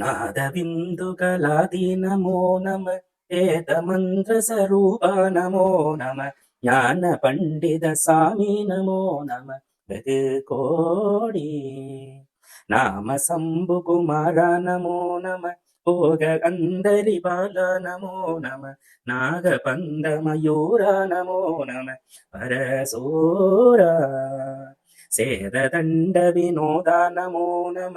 నాదవిందుగలాది నమో నమ ఏతమంత్ర స్వరూప నమో నమ ஞான பண்டித சாமி நமோ நம வெகு கோடி நாம சம்பு குமார நமோ நம போக அந்தரி பால நமோ நம நாக பந்த மயூர நமோ நம பரசூரா. சேத தண்ட வினோதா நமோ நம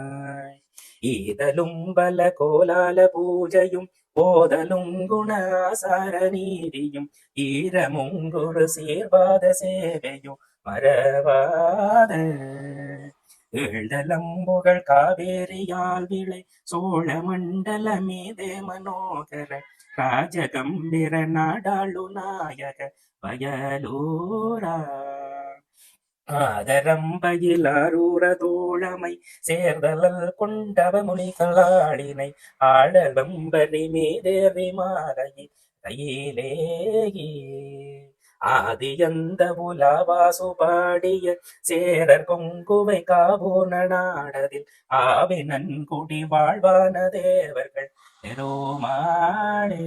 ഈതലും ബല കോലാല പൂജയും ഓതലും ഗുണാസാരനീതിയും ഈരമും ഈരമുങ്കുറു സീർവാദ സേവയും മരവാദ ഏഴലമ്പുകൾ കാവേരിയാൽ വിളെ സോഴമണ്ഡലമീതേ മനോഹര രാജഗംഭീര നാടാളു നായക വയലൂരാ. ஆதரம்பையில் ஆதரம்பயிலாரூர தோழமை சேர்தலல் கொண்டவ முனிகளாளினை ஆடலம்பரி மீதேறி மாறையில் கையிலேயே ஆதியந்த உலாவாசு பாடிய சேரர் கொங்குவை காவோன நாடதில் ஆவி நன்குடி வாழ்வான தேவர்கள் பெருமாளே.